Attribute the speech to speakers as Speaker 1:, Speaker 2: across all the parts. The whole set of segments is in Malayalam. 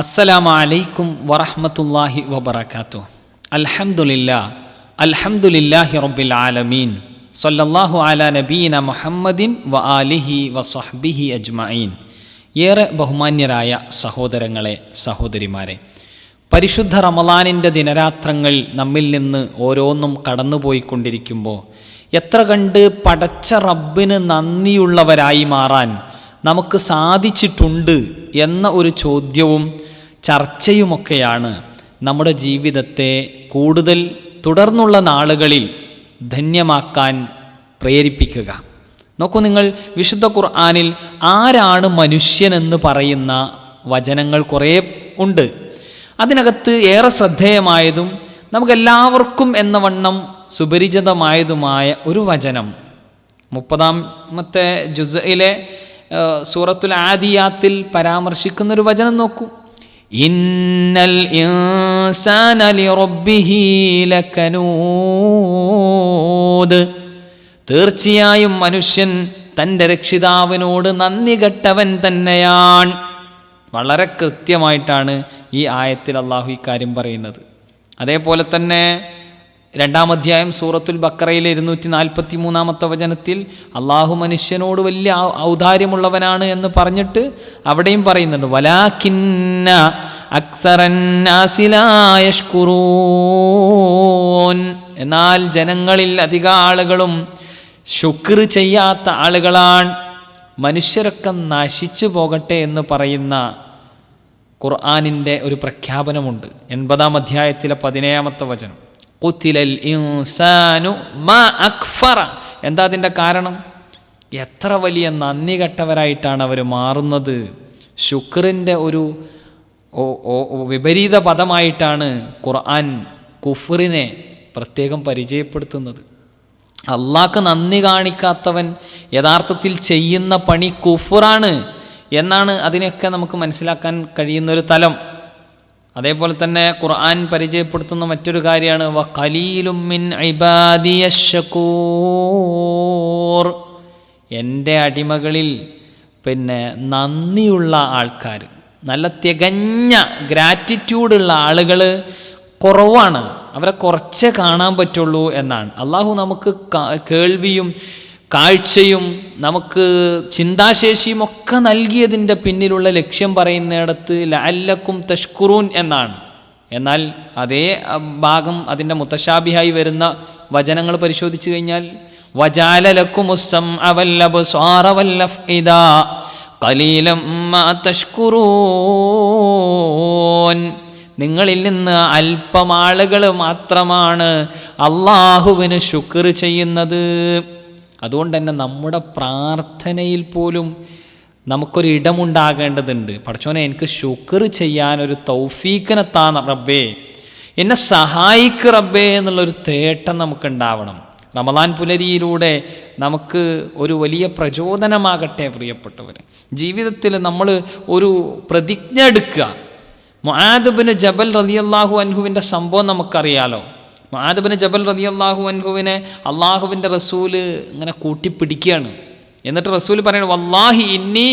Speaker 1: അസ്സലാമു അലൈക്കും വറഹ്മത്തുള്ളാഹി വബറകാതുഹു. അൽഹംദുലില്ലാ അൽഹംദുലില്ലാഹി റബ്ബിൽ ആലമീൻ. സ്വല്ലല്ലാഹു അലാ നബീന മുഹമ്മദിൻ വ ആലിഹി വസഹ്ബിഹി അജ്മഈൻ. ഏറെ ബഹുമാന്യരായ സഹോദരങ്ങളെ സഹോദരിമാരെ പരിശുദ്ധ റമലാനിന്റെ ദിനരാത്രങ്ങൾ നമ്മിൽ നിന്ന് ഓരോന്നും കടന്നുപോയിക്കൊണ്ടിരിക്കുമ്പോൾ എത്ര കണ്ട് പടച്ച റബ്ബിന് നന്ദിയുള്ളവരായി മാറാൻ നമുക്ക് സാധിച്ചിട്ടുണ്ട് എന്ന ഒരു ചോദ്യവും ചർച്ചയുമൊക്കെയാണ് നമ്മുടെ ജീവിതത്തെ കൂടുതൽ തുടർന്നുള്ള നാളുകളിൽ ധന്യമാക്കാൻ പ്രേരിപ്പിക്കുക. നോക്കൂ നിങ്ങൾ വിശുദ്ധ ഖുർആാനിൽ ആരാണ് മനുഷ്യനെന്ന് പറയുന്ന വചനങ്ങൾ കുറേ ഉണ്ട്. അതിനകത്ത് ഏറെ ശ്രദ്ധേയമായതും നമുക്കെല്ലാവർക്കും എന്ന വണ്ണം സുപരിചിതമായതുമായ ഒരു വചനം. മുപ്പതാമത്തെ ജുസയിലെ സൂറത്തുൽ ആദിയാത്തിൽ പരാമർശിക്കുന്ന ഒരു വചനം നോക്കൂ. ഇന്നൽ ലകനൂദ് തീർച്ചയായും മനുഷ്യൻ തന്റെ രക്ഷിതാവിനോട് നന്ദി കെട്ടവൻ തന്നെയാണ്. വളരെ കൃത്യമായിട്ടാണ് ഈ ആയത്തിൽ അള്ളാഹു ഇക്കാര്യം പറയുന്നത്. അതേപോലെ തന്നെ രണ്ടാം അധ്യായം സൂറത്തുൽ ബക്കറയിലെ ഇരുന്നൂറ്റി നാൽപ്പത്തി മൂന്നാമത്തെ വചനത്തിൽ അള്ളാഹു മനുഷ്യനോട് വലിയ ഔദാര്യമുള്ളവനാണ് എന്ന് പറഞ്ഞിട്ട് അവിടെയും പറയുന്നുണ്ട്. വലാഖിന്ന എന്നാൽ ജനങ്ങളിൽ അധിക ആളുകളും ശുക്ർ ചെയ്യാത്ത ആളുകളാണ്. മനുഷ്യരൊക്കെ നശിച്ചു പോകട്ടെ എന്ന് പറയുന്ന ഖുർആാനിന്റെ ഒരു പ്രഖ്യാപനമുണ്ട്. എൺപതാം അധ്യായത്തിലെ പതിനേഴാമത്തെ വചനം. കുത്തിലൽ ഇൻസാനു മാ അക്ഫറ. എന്താ അതിന്റെ കാരണം? എത്ര വലിയ നന്ദി കെട്ടവരായിട്ടാണ് അവർ മാറുന്നത്. ശുക്രിന്റെ ഒരു വിപരീത പദമായിട്ടാണ് ഖുർആൻ കുഫറിനെ പ്രത്യേകം പരിചയപ്പെടുത്തുന്നത്. അള്ളാഹ്ക്ക് നന്ദി കാണിക്കാത്തവൻ യഥാർത്ഥത്തിൽ ചെയ്യുന്ന പണി കുഫറാണ് എന്നാണ് അതിനെയൊക്കെ നമുക്ക് മനസ്സിലാക്കാൻ കഴിയുന്ന ഒരു തലം. അതേപോലെ തന്നെ ഖുർആൻ പരിചയപ്പെടുത്തുന്ന മറ്റൊരു കാര്യമാണ് വ കലീലും മിൻ ഷക്കൂർ എന്റെ അടിമകളിൽ പിന്നെ നന്ദിയുള്ള ആൾക്കാർ നല്ല തികഞ്ഞ ഗ്രാറ്റിറ്റ്യൂഡുള്ള ആളുകൾ കുറവാണ്. അവരെ കുറച്ചേ കാണാൻ പറ്റുള്ളൂ എന്നാണ്. അള്ളാഹു നമുക്ക് കേൾവിയും കാഴ്ചയും നമുക്ക് ചിന്താശേഷിയും ഒക്കെ നൽകിയതിന്റെ പിന്നിലുള്ള ലക്ഷ്യം പറയുന്നിടത്ത് ലാല്ലക്കും തഷ്കുറൂൻ എന്നാണ്. എന്നാൽ അതേ ഭാഗം അതിന്റെ മുത്തശാബിയായി വരുന്ന വചനങ്ങൾ പരിശോധിച്ചു കഴിഞ്ഞാൽ വജാലലക്കും കലീലം തഷ്കുറൂൻ. നിങ്ങളിൽ നിന്ന് അല്പം ആളുകൾ മാത്രമാണ് അള്ളാഹുവിന് ശുക്ർ ചെയ്യുന്നത്. അതുകൊണ്ട് തന്നെ നമ്മുടെ പ്രാർത്ഥനയിൽ പോലും നമുക്കൊരു ഇടമുണ്ടാകേണ്ടതുണ്ട്. പഠിച്ചോനെ എനിക്ക് ശുക്ർ ചെയ്യാൻ ഒരു താ റബ്ബേ. എന്നെ സഹായിക്ക് റബ്ബേ എന്നുള്ളൊരു തേട്ടം നമുക്കുണ്ടാവണം. റമദാൻ പുലരിയിലൂടെ നമുക്ക് ഒരു വലിയ പ്രചോദനമാകട്ടെ പ്രിയപ്പെട്ടവർ ജീവിതത്തിൽ നമ്മൾ ഒരു പ്രതിജ്ഞ എടുക്കുക. മുആദബിന് ജബൽ റതിയല്ലാഹു അൻഹുവിന്റെ സംഭവം നമുക്കറിയാലോ. മുആദബിന് ജബൽ റതി അള്ളാഹു അൻഹുവിനെ അള്ളാഹുവിന്റെ റസൂൽ ഇങ്ങനെ കൂട്ടിപ്പിടിക്കുകയാണ്. എന്നിട്ട് റസൂൽ പറയണം വല്ലാഹി ഇന്നി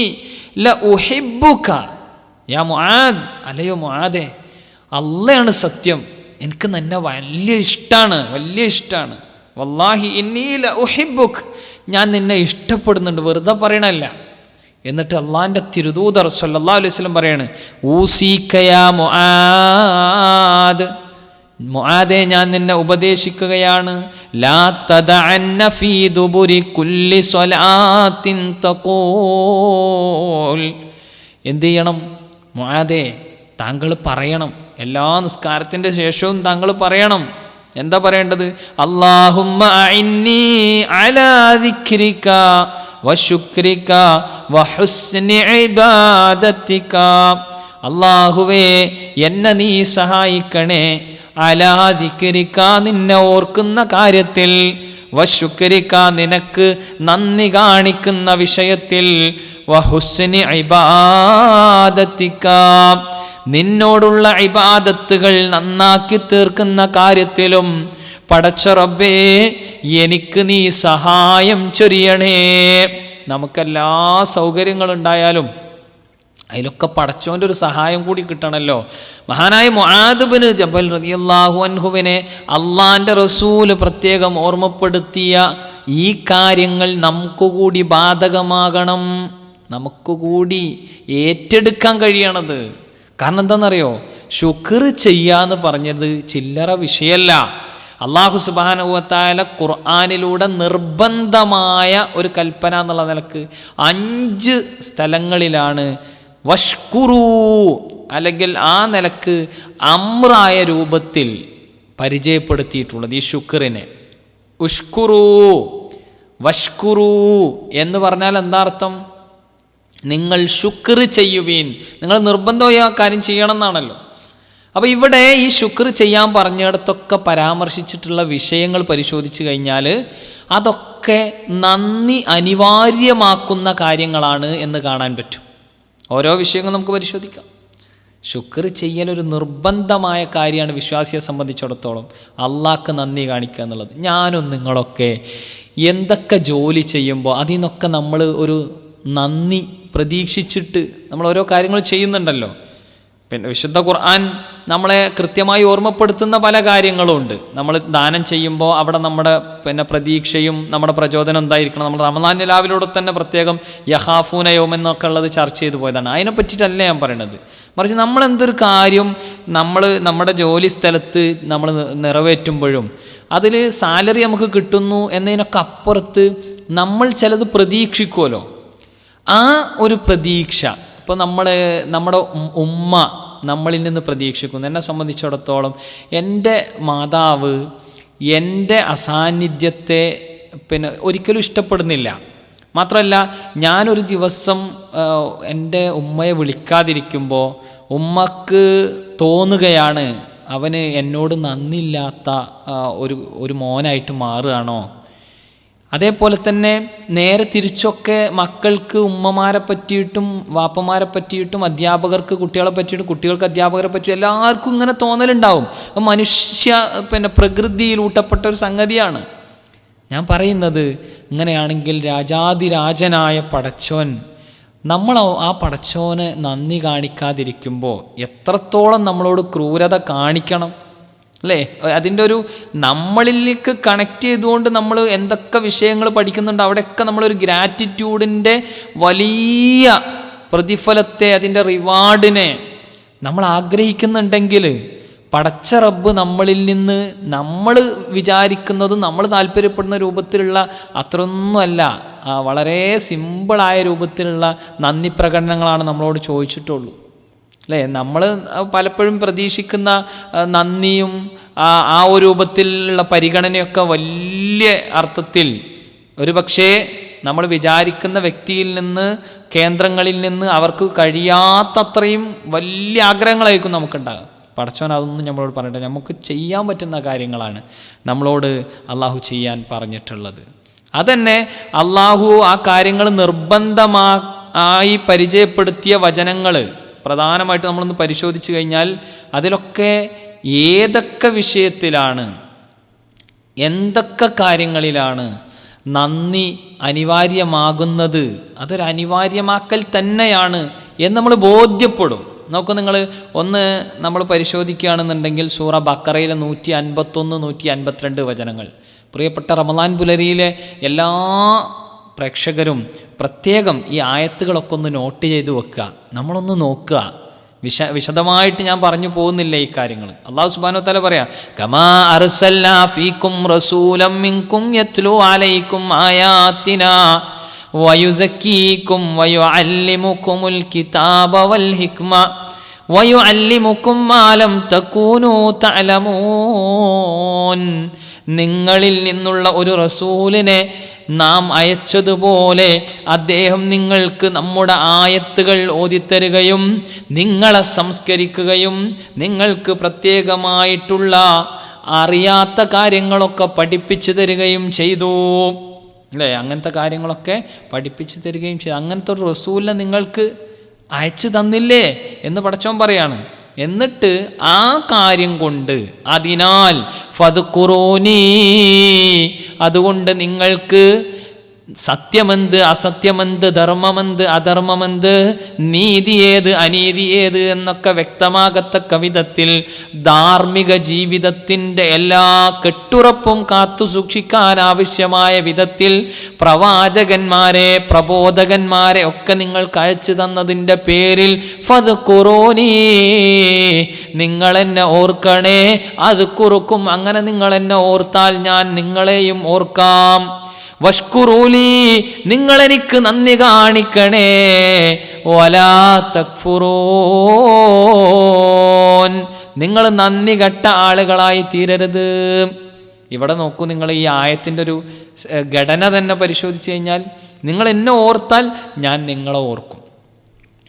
Speaker 1: ല ഉഹിബുക യാ മുആദ് അല്ലയോ മുആദെ അള്ളയാണ് സത്യം. എനിക്ക് നിന്നെ വലിയ ഇഷ്ടമാണ് വലിയ ഇഷ്ടമാണ് വല്ലാഹി ഇന്നി ല ഉഹിബുക് ഞാൻ നിന്നെ ഇഷ്ടപ്പെടുന്നുണ്ട് വെറുതെ പറയണല്ല എന്നിട്ട് അള്ളാഹിന്റെ തിരുദൂതർ സല്ലാ അലൈഹി സ്വലം പറയാണ് ഊസീക്കയാ മുആദ്. മുആദെ ഞാൻ നിന്നെ ഉപദേശിക്കുകയാണ്. ലാ തദഅന്ന ഫീ കുല്ലി സ്വലാത്തിൻ തഖൂൽ. എന്ത് ചെയ്യണം? മുആദെ താങ്കൾ പറയണം. എല്ലാ നിസ്കാരത്തിന്റെ ശേഷവും താങ്കൾ പറയണം. എന്താ പറയേണ്ടത്? ഇബാദത്തിക. അള്ളാഹുവേ എന്നെ നീ സഹായിക്കണേ. അലാധിക്കരിക്കാ നിന്നെ ഓർക്കുന്ന കാര്യത്തിൽ വശുക്കരിക്ക നിനക്ക് നന്ദി കാണിക്കുന്ന വിഷയത്തിൽ വഹുസ്നി ഐബാദത്തിക്കാം നിന്നോടുള്ള ഇബാദത്തുകൾ നന്നാക്കി തീർക്കുന്ന കാര്യത്തിലും പടച്ച റബ്ബേ എനിക്ക് നീ സഹായം ചൊരിയണേ. നമുക്കെല്ലാ സൗകര്യങ്ങളുണ്ടായാലും അതിലൊക്കെ പടച്ചോന്റെ ഒരു സഹായം കൂടി കിട്ടണമല്ലോ മഹാനായ മുആദുബിന് ജബൽ റതിയല്ലാഹു അൻഹുവിനെ അള്ളാന്റെ റസൂൽ പ്രത്യേകം ഓർമ്മപ്പെടുത്തിയ ഈ കാര്യങ്ങൾ നമുക്ക് കൂടി ബാധകമാകണം. നമുക്ക് കൂടി ഏറ്റെടുക്കാൻ കഴിയണത്. കാരണം എന്താണെന്നറിയോ? ശുക്ർ ചെയ്യാന്ന് പറഞ്ഞത് ചില്ലറ വിഷയമല്ല അള്ളാഹു സുബാനുവത്തായ ഖുർആാനിലൂടെ നിർബന്ധമായ ഒരു കൽപ്പന എന്നുള്ള നിലയ്ക്ക് അഞ്ച് സ്ഥലങ്ങളിലാണ് വഷ്കുറു അല്ലെങ്കിൽ ആ നിലയ്ക്ക് അമ്രായ രൂപത്തിൽ പരിചയപ്പെടുത്തിയിട്ടുള്ളത് ഈ ശുക്റിനെ ഉഷ്കുറു വഷ്കുറു എന്ന് പറഞ്ഞാൽ എന്താർത്ഥം നിങ്ങൾ ശുക്ർ ചെയ്യുവീൻ. നിങ്ങൾ നിർബന്ധമായി ആ കാര്യം ചെയ്യണം എന്നാണല്ലോ അപ്പോൾ ഇവിടെ ഈ ശുക്ർ ചെയ്യാൻ പറഞ്ഞിടത്തൊക്കെ പരാമർശിച്ചിട്ടുള്ള വിഷയങ്ങൾ പരിശോധിച്ചു കഴിഞ്ഞാൽ അതൊക്കെ നന്ദി അനിവാര്യമാക്കുന്ന കാര്യങ്ങളാണ് എന്ന് കാണാൻ പറ്റും. ഓരോ വിഷയങ്ങളും നമുക്ക് പരിശോധിക്കാം. ശുക്ർ ചെയ്യലൊരു നിർബന്ധമായ കാര്യമാണ് വിശ്വാസിയെ സംബന്ധിച്ചിടത്തോളം. അള്ളാഹ്ക്ക് നന്ദി കാണിക്കുക എന്നുള്ളത്. ഞാനും നിങ്ങളൊക്കെ എന്തൊക്കെ ജോലി ചെയ്യുമ്പോൾ അതിൽ നിന്നൊക്കെ നമ്മൾ ഒരു നന്ദി പ്രതീക്ഷിച്ചിട്ട് നമ്മൾ ഓരോ കാര്യങ്ങൾ ചെയ്യുന്നുണ്ടല്ലോ. പിന്നെ വിശുദ്ധ ഖുർആൻ നമ്മളെ കൃത്യമായി ഓർമ്മപ്പെടുത്തുന്ന പല കാര്യങ്ങളും ഉണ്ട് നമ്മൾ ദാനം ചെയ്യുമ്പോൾ അവിടെ നമ്മുടെ പിന്നെ പ്രതീക്ഷയും നമ്മുടെ പ്രചോദനം എന്തായിരിക്കണം? നമ്മൾ റമദാൻ നിലാവിലൂടെ തന്നെ പ്രത്യേകം യഹാഫൂന യോം എന്നൊക്കെ ഉള്ളത് ചർച്ച ചെയ്തു പോയതാണ്. അതിനെ പറ്റിയിട്ടല്ല ഞാൻ പറയണത്. മറിച്ച് നമ്മൾ എന്തൊരു കാര്യം നമ്മൾ നമ്മുടെ ജോലി സ്ഥലത്ത് നമ്മൾ നിറവേറ്റുമ്പോഴും അതിൽ സാലറി നമുക്ക് കിട്ടുന്നു എന്നതിനൊക്കെ അപ്പുറത്ത് നമ്മൾ ചിലത് പ്രതീക്ഷിക്കുമല്ലോ ആ ഒരു പ്രതീക്ഷ. ഇപ്പോൾ നമ്മൾ നമ്മുടെ ഉമ്മ നമ്മളിൽ നിന്ന് പ്രതീക്ഷിക്കുന്നു. എന്നെ സംബന്ധിച്ചിടത്തോളം എന്റെ മാതാവ് എന്റെ അസാന്നിധ്യത്തെ പിന്നെ ഒരിക്കലും ഇഷ്ടപ്പെടുന്നില്ല. മാത്രമല്ല ഞാനൊരു ദിവസം എന്റെ ഉമ്മയെ വിളിക്കാതിരിക്കുമ്പോൾ ഉമ്മക്ക് തോന്നുകയാണ് അവന് എന്നോട് നന്ദിയില്ലാത്ത ആ, ഒരു ഒരു മോനായിട്ട് മാറുകയാണോ? അതേപോലെ തന്നെ നേരെ തിരിച്ചൊക്കെ മക്കൾക്ക് ഉമ്മമാരെ പറ്റിയിട്ടും വാപ്പമാരെ പറ്റിയിട്ടും അധ്യാപകർക്ക് കുട്ടികളെ പറ്റിയിട്ടും കുട്ടികൾക്ക് അധ്യാപകരെ പറ്റിയിട്ടും എല്ലാവർക്കും ഇങ്ങനെ തോന്നലുണ്ടാവും. മനുഷ്യ പിന്നെ പ്രകൃതിയിൽ ഊട്ടപ്പെട്ട ഒരു സംഗതിയാണ്. ഞാൻ പറയുന്നത് ഇങ്ങനെയാണെങ്കിൽ രാജാതിരാജനായ പടച്ചോൻ നമ്മൾ ആ പടച്ചോന് നന്ദി കാണിക്കാതിരിക്കുമ്പോൾ എത്രത്തോളം നമ്മളോട് ക്രൂരത കാണിക്കണം? അല്ലേ? അതിന്റെ ഒരു നമ്മളിലേക്ക് കണക്ട് ചെയ്തുകൊണ്ട് നമ്മൾ എന്തൊക്കെ വിഷയങ്ങൾ പഠിക്കുന്നുണ്ട് അവിടെയൊക്കെ നമ്മളൊരു ഗ്രാറ്റിറ്റ്യൂഡിന്റെ വലിയ പ്രതിഫലത്തെ അതിന്റെ റിവാർഡിനെ നമ്മൾ ആഗ്രഹിക്കുന്നുണ്ടെങ്കിൽ പടച്ച റബ്ബ് നമ്മളിൽ നിന്ന് നമ്മൾ വിചാരിക്കുന്നതും നമ്മൾ താല്പര്യപ്പെടുന്ന രൂപത്തിലുള്ള അത്രയൊന്നുമല്ല. വളരെ സിമ്പിളായ രൂപത്തിലുള്ള നന്ദി പ്രകടനങ്ങളാണ് നമ്മളോട് ചോദിച്ചിട്ടുള്ളൂ. അല്ലേ? നമ്മൾ പലപ്പോഴും പ്രതീക്ഷിക്കുന്ന നന്ദിയും ആ ഒരു രൂപത്തിലുള്ള പരിഗണനയൊക്കെ വലിയ അർത്ഥത്തിൽ. ഒരു പക്ഷേ നമ്മൾ വിചാരിക്കുന്ന വ്യക്തിയിൽ നിന്ന് കേന്ദ്രങ്ങളിൽ നിന്ന് അവർക്ക് കഴിയാത്തത്രയും വലിയ ആഗ്രഹങ്ങളായിരിക്കും നമുക്കുണ്ടാകുക പടച്ചോൻ അതൊന്നും നമ്മളോട് പറഞ്ഞിട്ട് നമുക്ക് ചെയ്യാൻ പറ്റുന്ന കാര്യങ്ങളാണ് നമ്മളോട് അള്ളാഹു ചെയ്യാൻ പറഞ്ഞിട്ടുള്ളത്. അതന്നെ അള്ളാഹു ആ കാര്യങ്ങൾ നിർബന്ധമാ ആയി പരിചയപ്പെടുത്തിയ വചനങ്ങൾ പ്രധാനമായിട്ട് നമ്മളൊന്ന് പരിശോധിച്ചു കഴിഞ്ഞാൽ അതിലൊക്കെ ഏതൊക്കെ വിഷയത്തിലാണ് എന്തൊക്കെ കാര്യങ്ങളിലാണ് നന്ദി അനിവാര്യമാകുന്നത് അതൊരു അനിവാര്യമാക്കൽ തന്നെയാണ് എന്ന് നമ്മൾ ബോധ്യപ്പെടും. നോക്കൂ നിങ്ങൾ ഒന്ന് നമ്മൾ പരിശോധിക്കുകയാണെന്നുണ്ടെങ്കിൽ സൂറ ബക്കറയിലെ നൂറ്റി അൻപത്തൊന്ന് നൂറ്റി അൻപത്തിരണ്ട് വചനങ്ങൾ. പ്രിയപ്പെട്ട റമദാൻ പുലരിയിലെ എല്ലാ പ്രേക്ഷകരും പ്രത്യേകം ഈ ആയത്തുകളൊക്കെ ഒന്ന് നോട്ട് ചെയ്ത് വെക്കുക. നമ്മളൊന്ന് നോക്കുക. വിശ വിശദമായിട്ട് ഞാൻ പറഞ്ഞു പോകുന്നില്ല ഈ കാര്യങ്ങൾ. അള്ളാഹു സുബാനു തല പറയാ കമാ അർസൽനാ ഫീക്കും റസൂലം മിങ്കും യത്ലു അലൈക്കും ആയാത്തിന വയുസക്കീക്കും വയുഅല്ലിമുക്കുമുൽ കിതാബ വൽ ഹിക്മ. വയുഅല്ലിമുക്കും മാലം നിങ്ങളിൽ നിന്നുള്ള ഒരു റസൂലിനെ നാം അയച്ചതുപോലെ അദ്ദേഹം നിങ്ങൾക്ക് നമ്മുടെ ആയത്തുകൾ ഓതിത്തരുകയും നിങ്ങളെ സംസ്കരിക്കുകയും നിങ്ങൾക്ക് പ്രത്യേകമായിട്ടുള്ള അറിയാത്ത കാര്യങ്ങളൊക്കെ പഠിപ്പിച്ചു തരികയും ചെയ്തു. അല്ലേ? അങ്ങനത്തെ കാര്യങ്ങളൊക്കെ പഠിപ്പിച്ചു തരികയും ചെയ്തു. അങ്ങനത്തെ ഒരു റസൂലിനെ നിങ്ങൾക്ക് അയച്ചു തന്നില്ലേ എന്ന് പടച്ചോൻ പറയാണ്. എന്നിട്ട് ആ കാര്യം കൊണ്ട് അതിനാൽ ഫതുക്കുറോനീ അതുകൊണ്ട് നിങ്ങൾക്ക് സത്യമെന്ത് അസത്യമെന്ത് ധർമ്മമെന്ത് അധർമ്മമെന്ത് നീതി ഏത് അനീതി ഏത് എന്നൊക്കെ വ്യക്തമാകത്തക്ക കവിതത്തിൽ ധാർമ്മിക ജീവിതത്തിന്റെ എല്ലാ കെട്ടുറപ്പും കാത്തു സൂക്ഷിക്കാൻ ആവശ്യമായ വിധത്തിൽ പ്രവാചകന്മാരെ പ്രബോധകന്മാരെ ഒക്കെ നിങ്ങൾ അയച്ചു തന്നതിന്റെ പേരിൽ ഫത് കുറോനീ നിങ്ങൾ എന്നെ ഓർക്കണേ അത് കുറുക്കും അങ്ങനെ നിങ്ങൾ എന്നെ ഓർത്താൽ ഞാൻ നിങ്ങളെയും ഓർക്കാം. വഷ്കുറൂലി നിങ്ങൾ എനിക്ക് നന്ദി കാണിക്കണേ. വലാ തക്ഫുറോൻ. നിങ്ങൾ നന്ദി കെട്ട ആളുകളായി തീരരുത്. ഇവിടെ നോക്കൂ നിങ്ങൾ ഈ ആയത്തിന്റെ ഒരു ഘടന തന്നെ പരിശോധിച്ച് കഴിഞ്ഞാൽ നിങ്ങൾ എന്നെ ഓർത്താൽ ഞാൻ നിങ്ങളെ ഓർക്കും.